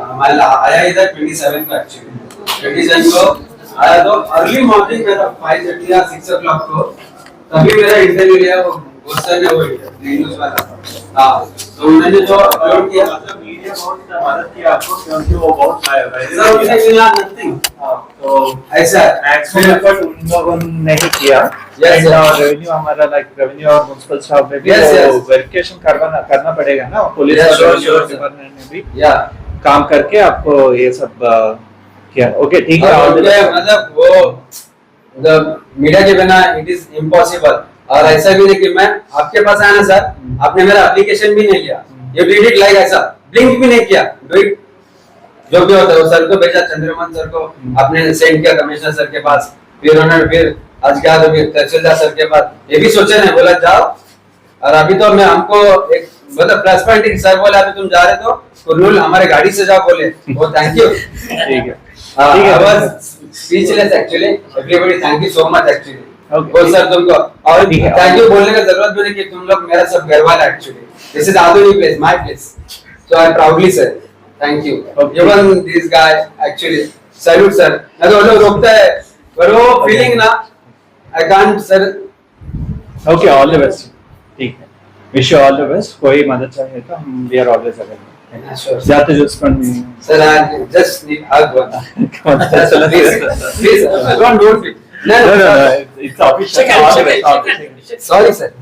हमारा आया इधर ट्वेंटी सेवन को एक्चुअली ट्वेंटी सेवन को आया तो अर्ली मॉर्निंग मेरा फाइव थर्टी या सिक्स ओ क्लॉक को तभी मेरा इंटरव्यू लिया वो सर ने वो न्यूज़ वाला। हाँ तो उन्होंने जो अपलोड किया। मतलब मीडिया बहुत मदद की आपको क्योंकि वो बहुत सर मुझे मिला नथिंग तो ऐसा मैक्सिमम एफर्ट उन लोगों ने ही किया। एंड रेवेन्यू हमारा लाइक रेवेन्यू और म्युनिसिपल स्टाफ में भी वेरिफिकेशन करवाना करना पड़ेगा ना पुलिस और डिपार्टमेंट ने भी। या काम करके आपको ये सब किया। ओके ठीक है. मतलब वो मतलब मीडिया के बिना इट इज़ इम्पॉसिबल और ऐसा भी नहीं कि मैं आपके पास आया ना सर आपने मेरा एप्लीकेशन भी नहीं लिया। ये डिड इट लाइक ऐसा ब्लिंक भी नहीं किया। डू इट जो भी होता है वो सर को भेजा चंद्रमन सर को आपने सेंड किया कमिश्नर सर के पास। फिर उन्होंने फिर आज क्या तो फिर तहसीलदार सर के पास। ये भी सोचे नहीं बोला जाओ। और अभी तो मैं हमको एक मतलब प्लस पॉइंट सर बोले अभी तुम जा रहे तो कुर्नूल हमारे गाड़ी से जाओ बोले। वो थैंक यू ठीक है। ठीक है was speechless actually. Everybody, thank you so much actually. Okay. बोल सर तुमको। और थैंक यू बोलने का ज़रूरत भी नहीं कि तुम लोग मेरा सब घर वाला actually this is Adoni place my place so I proudly sir thank you. Even this guy actually salute sir मैं तो वो लोग रोकता है। पर वो फीलिंग ना I can't sir okay all the best ठीक है। Wish you all the best कोई मदद चाहिए तो हम we are always available You just fund. Sir, I just need hug one. Come on, please, don't do it. No, no, no, it's. Check it, check it, check it. Sorry, sir.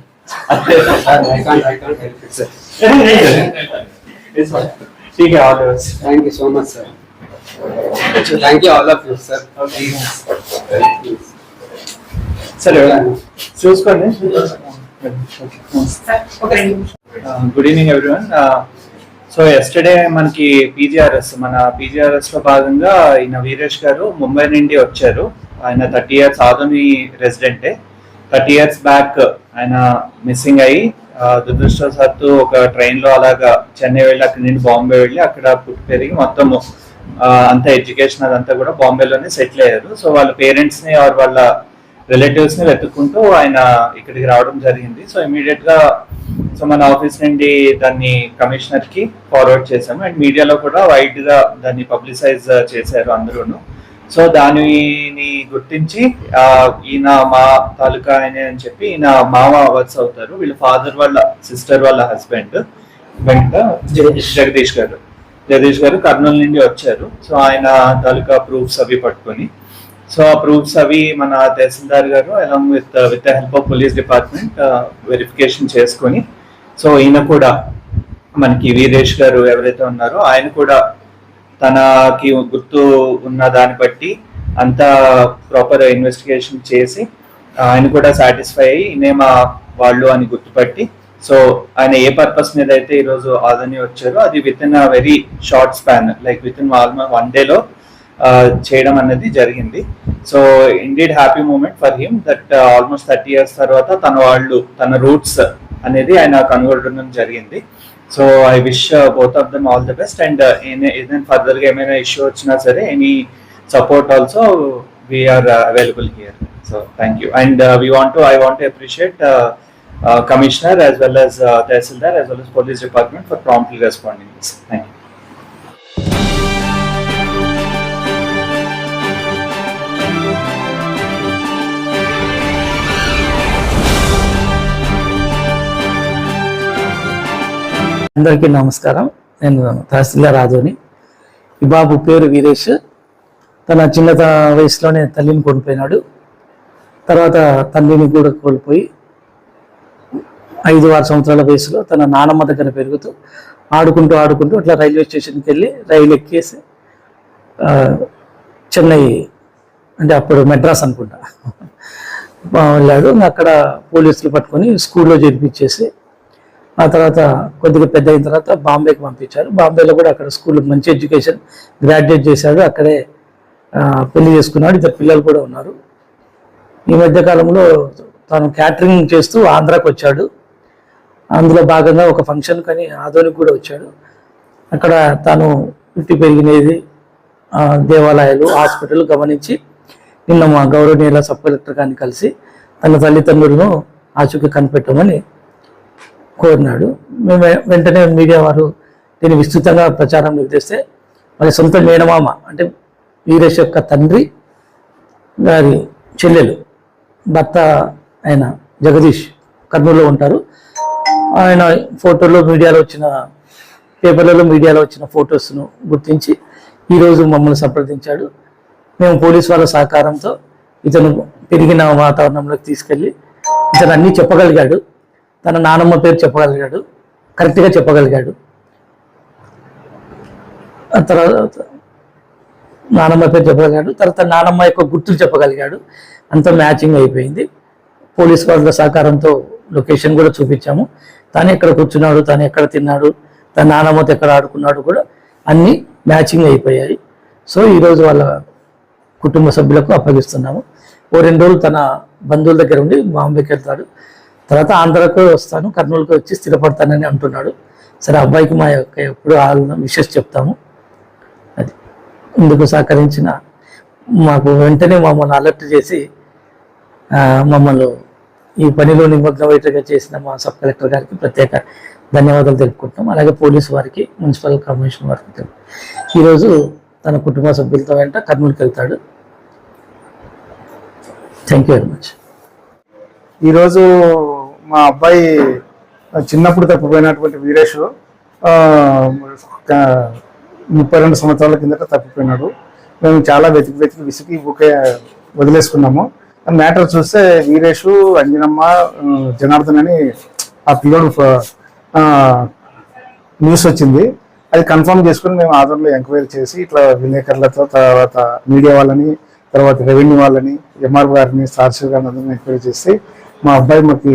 I can't, I can't help it, sir. it's fine. Okay, है all thank you sir. Much sir thank you all sir. Okay. Sir sir choose so yesterday మనకి PGRS మన పీజీఆర్ఎస్లో భాగంగా ఈయన వీరేష్ గారు ముంబై నుండి వచ్చారు. ఆయన థర్టీ ఇయర్స్ ఆధుని రెసిడెంటే థర్టీ ఇయర్స్ బ్యాక్ ఆయన మిస్సింగ్ అయ్యి దురదృష్టవశాత్తు ఒక ట్రైన్లో అలాగా చెన్నై వెళ్ళి అక్కడి నుండి బాంబే వెళ్ళి అక్కడ పుట్టి పెరిగి మొత్తం అంత ఎడ్యుకేషన్ అదంతా కూడా బాంబేలోనే సెటిల్ అయ్యారు. సో వాళ్ళ పేరెంట్స్ని ఆర్ వాళ్ళ రిలేటివ్స్ని వెతుక్కుంటూ ఆయన ఇక్కడికి రావడం జరిగింది. సో ఇమీడియట్గా సో మన ఆఫీస్ నుండి దాన్ని కమిషనర్కి ఫార్వర్డ్ చేశాము. అండ్ మీడియాలో కూడా వైడ్గా దాన్ని పబ్లిసైజ్ చేశారు అందరూను. సో దానిని గుర్తించి ఈయన మా తాలూకా ఆయన అని చెప్పి ఈయన మామ వర్క్స్ అవుతారు. వీళ్ళ ఫాదర్ వాళ్ళ సిస్టర్ వాళ్ళ హస్బెండ్ వెంట జగదీష్ గారు. జగదీష్ గారు కర్నూలు నుండి వచ్చారు. సో ఆయన తాలూకా ప్రూఫ్స్ అవి పట్టుకొని సో ఆ ప్రూఫ్స్ అవి మన తహసీల్దార్ గారు along with with the help of police department verification చేసుకొని సో ఈయన కూడా మనకి వీరేష్ గారు ఎవరైతే ఉన్నారో ఆయన కూడా తనకి గుర్తు ఉన్న దాన్ని బట్టి అంతా ప్రాపర్ ఇన్వెస్టిగేషన్ చేసి ఆయన కూడా సాటిస్ఫై అయ్యి ఈయనే మా వాళ్ళు అని గుర్తుపట్టి సో ఆయన ఏ పర్పస్ మీద అయితే ఈరోజు ఆదని వచ్చారో అది within a very short span like within almost one డేలో చేయడం అనేది జరిగింది. So indeed happy moment for him that almost thirty years తర్వాత తన వాళ్ళు తన రూట్స్ అనేది ఆయన కనుగొనడం జరిగింది. So I wish both of them all the best and ఏదైనా ఫర్దర్గా ఏమైనా ఇష్యూ వచ్చినా సరే any support also we are available here so thank you and we want I want appreciate commissioner as well as tahsildar as well as police department for promptly responding thank you అందరికీ నమస్కారం. నేను తహసీల్దార్ రాజుని. ఈ బాబు పేరు వీరేష్. తన చిన్న వయసులోనే తల్లిని కోల్పోయినాడు. తర్వాత తండ్రిని కూడా కోల్పోయి ఐదు ఆరు సంవత్సరాల వయసులో తన నానమ్మ దగ్గర పెరుగుతూ ఆడుకుంటూ ఆడుకుంటూ అట్లా రైల్వే స్టేషన్కి వెళ్ళి రైలు ఎక్కేసి చెన్నై అంటే అప్పుడు మెడ్రాస్ అనుకుంటా. వెళ్ళాడు అక్కడ పోలీసులు పట్టుకొని స్కూల్లో చేర్పించేసి ఆ తర్వాత కొద్దిగా పెద్ద అయిన తర్వాత బాంబేకి పంపించారు. బాంబేలో కూడా అక్కడ స్కూల్ మంచి ఎడ్యుకేషన్ గ్రాడ్యుయేట్ చేశాడు. అక్కడే పెళ్ళి చేసుకున్నాడు. ఇద్దరు పిల్లలు కూడా ఉన్నారు. ఈ మధ్య కాలంలో తాను క్యాటరింగ్ చేస్తూ ఆంధ్రాకి వచ్చాడు. అందులో భాగంగా ఒక ఫంక్షన్ కానీ ఆదోనికి కూడా వచ్చాడు. అక్కడ తాను పుట్టి పెరిగినది దేవాలయాలు హాస్పిటల్ గమనించి నిన్న మా గౌరవనీయుల సబ్ కలెక్టర్ గారిని కలిసి తన తల్లిదండ్రులను ఆచూకీ కనిపెట్టమని కోరినాడు. మేము వె- వెంటనే మీడియా వారు దీన్ని విస్తృతంగా ప్రచారం నిర్దేస్తే వాళ్ళ సొంత మేనమామ అంటే వీరేష్ యొక్క తండ్రి గారి చెల్లెలు భర్త ఆయన జగదీష్ కర్నూలులో ఉంటారు. ఆయన ఫోటోలో మీడియాలో వచ్చిన పేపర్లలో మీడియాలో వచ్చిన ఫొటోస్ను గుర్తించి ఈరోజు మమ్మల్ని సంప్రదించాడు. మేము పోలీస్ వాళ్ళ సహకారంతో ఇతను పెరిగిన వాతావరణంలోకి తీసుకెళ్ళి ఇతను అన్నీ చెప్పగలిగాడు. తన నానమ్మ పేరు చెప్పగలిగాడు కరెక్ట్గా చెప్పగలిగాడు. ఆ తర్వాత నానమ్మ పేరు చెప్పగలిగాడు తర్వాత నానమ్మ యొక్క గుర్తులు చెప్పగలిగాడు. అంత మ్యాచింగ్ అయిపోయింది. పోలీస్ వాళ్ళ సహకారంతో లొకేషన్ కూడా చూపించాము. తాను ఎక్కడ కూర్చున్నాడు తాను ఎక్కడ తిన్నాడు తన నానమ్మతో ఎక్కడ ఆడుకున్నాడు కూడా అన్నీ మ్యాచింగ్ అయిపోయాయి. సో ఈరోజు వాళ్ళ కుటుంబ సభ్యులకు అప్పగిస్తున్నాము. ఓ రెండు రోజులు తన బంధువుల దగ్గర ఉండి బాంబేకి వెళ్తాడు. తర్వాత ఆంధ్రాకు వస్తాను కర్నూలుకి వచ్చి స్థిరపడతానని అంటున్నాడు. సరే అబ్బాయికి మా యొక్క ఎప్పుడు విషెస్ చెప్తాము. అది ఇందుకు సహకరించిన మాకు వెంటనే మమ్మల్ని అలర్ట్ చేసి మమ్మల్ని ఈ పనిలో నిమగ్నమైనట్టుగా చేసిన మా సబ్ కలెక్టర్ గారికి ప్రత్యేక ధన్యవాదాలు తెలుపుకుంటున్నాం. అలాగే పోలీసు వారికి మున్సిపల్ కమిషన్ వారికి తెలుపు ఈరోజు తన కుటుంబ సభ్యులతో వెంట కర్నూలుకి వెళ్తాడు. థ్యాంక్ యూ వెరీ మచ్ ఈరోజు మా అబ్బాయి చిన్నప్పుడు తప్పిపోయినటువంటి వీరేష్ ఒక ముప్పై రెండు సంవత్సరాల కిందట తప్పిపోయినాడు. మేము చాలా వెతికి వెతికి విసికి ఊకే వదిలేసుకున్నాము. మ్యాటర్ చూస్తే వీరేష్ అంజనమ్మ జనార్దన్ అని ఆ పిల్లోడు న్యూస్ వచ్చింది. అది కన్ఫర్మ్ చేసుకుని మేము ఆధార్లో ఎంక్వైరీ చేసి ఇట్లా విలేకరులతో తర్వాత మీడియా వాళ్ళని తర్వాత రెవెన్యూ వాళ్ళని ఎంఆర్ గారిని సార్సర్ గారిని ఎంక్వైరీ చేసి మా అబ్బాయి మాకు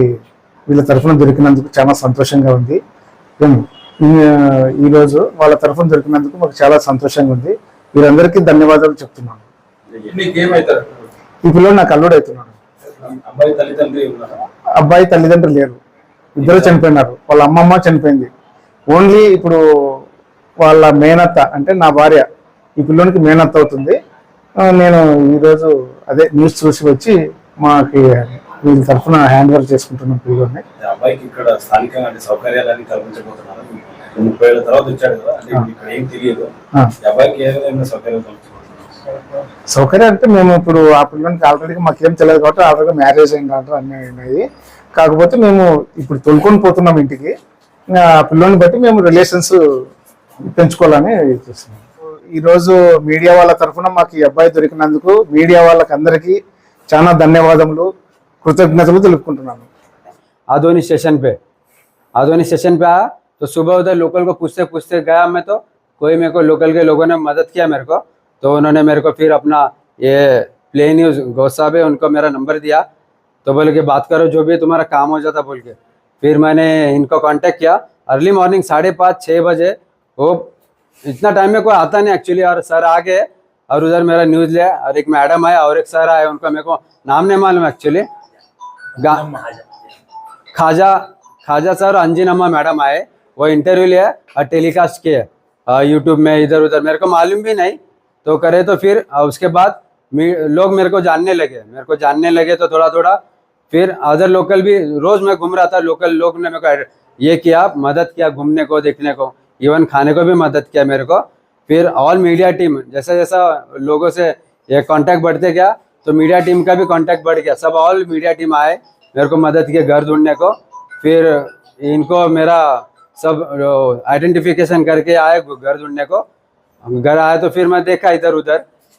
వీళ్ళ తరఫున దొరికినందుకు చాలా సంతోషంగా ఉంది. ఈరోజు వాళ్ళ తరఫున దొరికినందుకు మాకు చాలా సంతోషంగా ఉంది. వీరందరికీ ధన్యవాదాలు చెప్తున్నాను. ఈ పిల్లలు నాకు అల్లుడు అవుతున్నాడు అబ్బాయి తల్లిదండ్రులు లేరు. ఇద్దరు చనిపోయినారు. వాళ్ళ అమ్మమ్మ చనిపోయింది. ఓన్లీ ఇప్పుడు వాళ్ళ మేనత్త అంటే నా భార్య ఈ పిల్లోనికి మేనత్త అవుతుంది. నేను ఈరోజు అదే న్యూస్ చూసి వచ్చి మాకి వీళ్ళ తరఫున హ్యాండ్ ఓవర్ చేసుకుంటున్నాను పిల్లోని ఈ అబ్బాయికి ఇక్కడ స్థానికంగా అంటే సౌకర్యాలన్నీ కల్పించబోతున్నారు. ముప్పై ఏళ్ళ తర్వాత వచ్చాడు కదా అంటే ఇక్కడ ఏం తెలియదు. అబ్బాయికి ఏ విధంగా సౌకర్యాలు కల్పించబోతున్నారు? సౌకర్యం అంటే మేము ఇప్పుడు ఆ పిల్లోనికి ఆల్రెడీ మాకేం తెలియదు కాబట్టి ఆల్రెడీ మ్యారేజ్ అయింది కాబట్టి అన్నీ అయినాయి కాకపోతే మేము ఇప్పుడు తొలుకొని పోతున్నాం ఇంటికి. ఆ పిల్లోని బట్టి మేము రిలేషన్స్ పెంచుకోవాలని చూస్తున్నాం. ఈరోజు మీడియా వాళ్ళ తరఫున మాకు ఈ అబ్బాయి దొరికినందుకు మీడియా వాళ్ళకి అందరికీ చాలా ధన్యవాదములు. కృతజ్ఞతలు తెలుపుకుంటున్నాను आधोनी स्टेशन पे आधोनी स्टेशन पे आया तो सुबह उधर लोकल को पूछते पूछते गया मैं तो कोई मेरे को लोकल के लोगों ने मदद किया मेरे को तो उन्होंने मेरे को फिर अपना ये प्ले न्यूज़ गौ साहब है उनको मेरा नंबर दिया तो बोले कि बात करो जो भी है तुम्हारा काम हो जाता बोल के फिर मैंने इनको कांटेक्ट किया अर्ली मॉर्निंग साढ़े पाँच छः बजे वो इतना टाइम में कोई आता नहीं एक्चुअली और सर आ गए और उधर मेरा न्यूज़ लिया और एक मैडम आया और एक सर आए उनका मेरे को नाम नहीं मालूम एक्चुअली खाजा। खाजा सर और अंजिन अम्मा मैडम आए। वो इंटरव्यू लिया और टेलीकास्ट किए। यूट्यूब में इधर उधर। मेरे को मालूम भी नहीं। तो करे तो फिर उसके बाद लोग मेरे को जानने लगे। मेरे को जानने लगे तो थोड़ा थोड़ा फिर अदर लोकल भी रोज मैं घूम रहा था। लोकल लोग ने मेरे को ये किया मदद किया घूमने को देखने को। इवन खाने को भी मदद किया मेरे को। फिर ऑल मीडिया टीम जैसा जैसा लोगों से ये कांटेक्ट बढ़ते गया तो मीडिया टीम का भी कांटेक्ट बढ़ गया। सब ऑल मीडिया टीम आए। मेरे को मदद किए घर ढूँढने को। फिर इनको मेरा सब आइडेंटिफिकेशन करके आए घर ढूँढने को। घर आया तो फिर मैं देखा इधर उधर।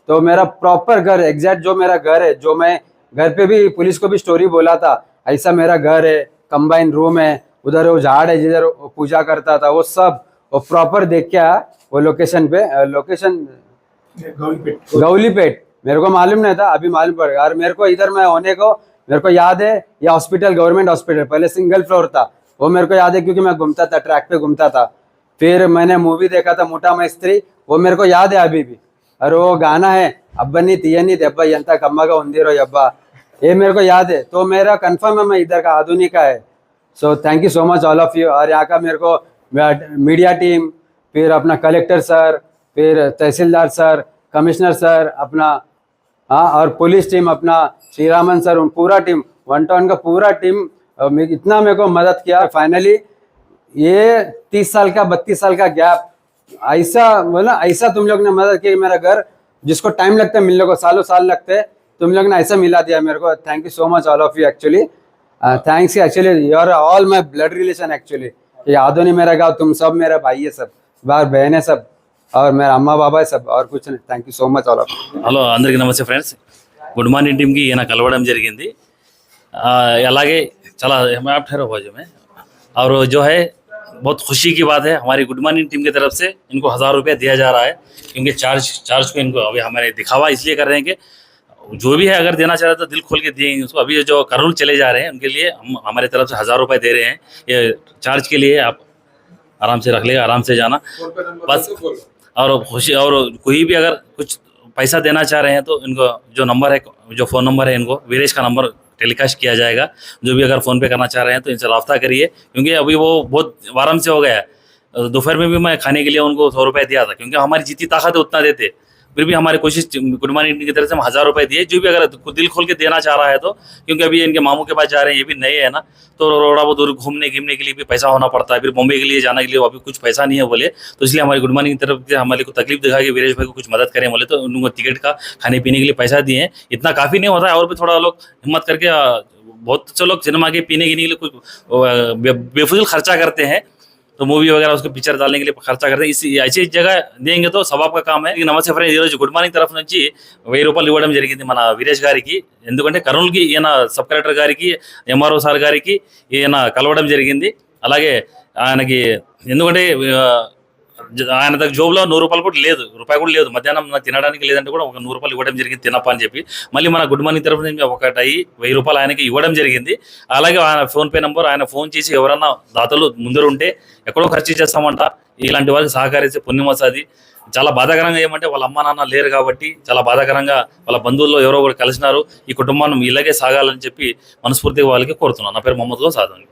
तो मेरा प्रॉपर घर एग्जैक्ट जो मेरा घर है जो मैं घर पे भी पुलिस को भी स्टोरी बोला था ऐसा मेरा घर है कंबाइन रूम है उधर वो झाड़ है जिधर पूजा करता था वो सब वो प्रॉपर देख के आया वो लोकेशन पे लोकेशन गौलीपेट मेरे को मालूम नहीं था अभी मालूम पड़ गया। और मेरे को इधर मैं होने को मेरे को याद है, ये हॉस्पिटल गवर्नमेंट हॉस्पिटल पहले सिंगल फ्लोर था। वो मेरे को याद है क्योंकि मैं घूमता था ट्रैक पे घूमता था। फिर मैंने मूवी देखा था, मोटा मैस्त्री वो मेरे को याद है अभी भी। और वो गाना है अब्बनी तीयनी अब्बा यंता कम्मा का उंदीरो अब्बा ये मेरे को याद है। तो मेरा कन्फर्म है, मैं इधर का आधुनिक है। So thank you so much all of you और यहाँ का मेरे को मीडिया टीम फिर अपना कलेक्टर सर फिर तहसीलदार सर कमिश्नर सर अपना हाँ और पुलिस टीम अपना श्री रामन सर पूरा टीम, वन टाउन का पूरा टीम इतना मेरे को मदद किया। फाइनली ये तीस साल का, बत्तीस साल का गैप ऐसा बोला ऐसा तुम लोग ने मदद की मेरा घर, जिसको टाइम लगता है, मिलने को, सालों साल लगते हैं, तुम लोग ने ऐसा मिला दिया मेरे को। Thank you so much all of you actually thanks actually you are all my blood relation actually Yadav नहीं मेरा गाँव, तुम सब मेरा भाई है सब बार बहन है सब। और मेरा अम्मा बाबा है सब और कुछ नहीं thank you so much all of hello అందరికీ నమస్తే ఫ్రెండ్స్ గుడ్ మార్నింగ్ టీమ్కి ఈయన కలవడం జరిగింది ఆ, అలాగే చాలా आप ठहरो बाजू में और जो है बहुत खुशी की बात है हमारी गुड मॉर्निंग टीम की तरफ से इनको हज़ार रुपया दिया जा रहा है क्योंकि चार्ज चार्ज को इनको अभी हमारे दिखावा इसलिए कर रहे हैं कि जो भी है अगर देना चाह रहे तो दिल खोल के दिएंगे उसको अभी जो करनूल चले जा रहे हैं उनके लिए हम हमारे तरफ से हज़ार रुपये दे रहे हैं ये चार्ज के लिए आप आराम से रख लेगा आराम से जाना बस और खुशी, और कोई भी अगर कुछ पैसा देना चाह रहे हैं तो इनको जो नंबर है, जो फ़ोन नंबर है इनको, वीरेश का नंबर टेलीकास्ट किया जाएगा। जो भी अगर फ़ोन पे करना चाह रहे हैं तो इनसे रब्ता करिए, क्योंकि अभी वो बहुत आराम से हो गया है। दोपहर में भी मैं खाने के लिए उनको सौ रुपये दिया था, क्योंकि हमारी जितनी ताकत है, उतना देते। फिर भी हमारी कोशिश गुड मॉर्निंग की तरफ़ से हम हज़ार रुपये दिए, जो भी अगर दिल खोल के देना चाह रहा है तो क्योंकि अभी इनके मामू के पास जा रहे हैं, ये भी नए हैं ना तो थोड़ा बहुत दूर घूमने घूमने के लिए भी पैसा होना पड़ता है, फिर मुंबई के लिए जाने के लिए अभी कुछ पैसा नहीं है बोले तो इसलिए हमारी गुड मॉर्निंग की तरफ़ से हमारे को तकलीफ़ दिखा कि वीरेश भाई को कुछ मदद करें बोले तो उनको टिकट का, खाने पीने के लिए पैसा दिए इतना काफ़ी नहीं होता है, और भी थोड़ा लोग हिम्मत करके बहुत से लोग सिनेमा के पीने के लिए कुछ बेफजूल खर्चा करते हैं तो मूवी वगैरह उसको पिक्चर डालने के लिए खर्चा करते हैं इसी ऐसी जगह देंगे तो సబాబ్ కా కామ్ है నమస్తే ఫ్రెండ్ ఈరోజు గుడ్ మార్నింగ్ తరఫు నుంచి వెయ్యి రూపాయలు ఇవ్వడం జరిగింది మన వీరేష్ గారికి ఎందుకంటే కర్నూలుకి ఈయన సబ్ కలెక్టర్ గారికి ఎంఆర్ఓ సార్ గారికి ఈయన కలవడం జరిగింది అలాగే ఆయనకి ఎందుకంటే ఆ, జ- ఆయన దగ్గర జోబులో నూరు రూపాయలు కూడా లేదు. రూపాయి కూడా లేదు. మధ్యాహ్నం తినడానికి లేదంటే కూడా ఒక నూరు రూపాయలు ఇవ్వడం జరిగింది. తినప్ప అని చెప్పి మళ్ళీ మన గుడ్ మార్నింగ్ తరఫు నుంచి ఒకటి అయ్యి వెయ్యి రూపాయలు ఆయనకి ఇవ్వడం జరిగింది. అలాగే ఆయన ఫోన్పే నెంబర్ ఆయన ఫోన్ చేసి ఎవరన్నా దాతలు ముందర ఉంటే ఎక్కడో ఖర్చు చేస్తామంట. ఇలాంటి వారికి సహకరిస్తే పుణ్యమసాది చాలా బాధాకరంగా ఏమంటే వాళ్ళ అమ్మ నాన్న లేరు కాబట్టి చాలా బాధాకరంగా వాళ్ళ బంధువుల్లో ఎవరో ఒకరు కలిసినారు. ఈ కుటుంబాన్ని ఇలాగే సాగాలని చెప్పి మనస్ఫూర్తిగా వాళ్ళకి కోరుతున్నాను. నా పేరు మొహమ్మద్ గౌస్ ఆదం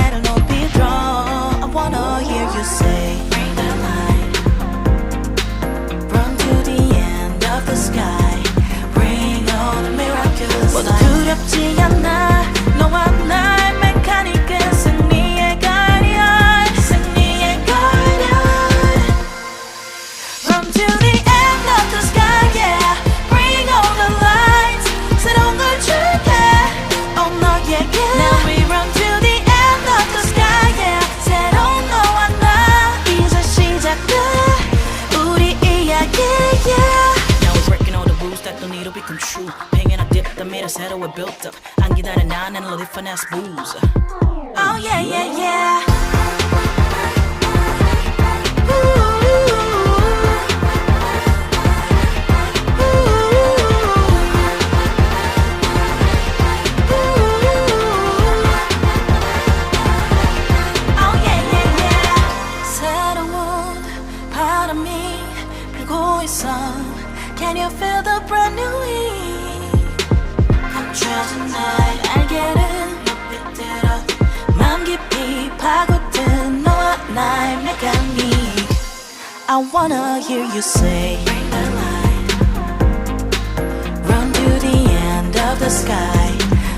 를 높이 들어 I wanna hear you say Bring the light Run to the end of the sky Bring all the miraculous 모두 두렵지 않아 I wanna hear you say, Bring the light, run to the end of the sky.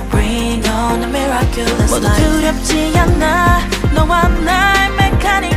Bring on the miraculous light. 모두 두렵지 않아, 너와 나의 메카닉.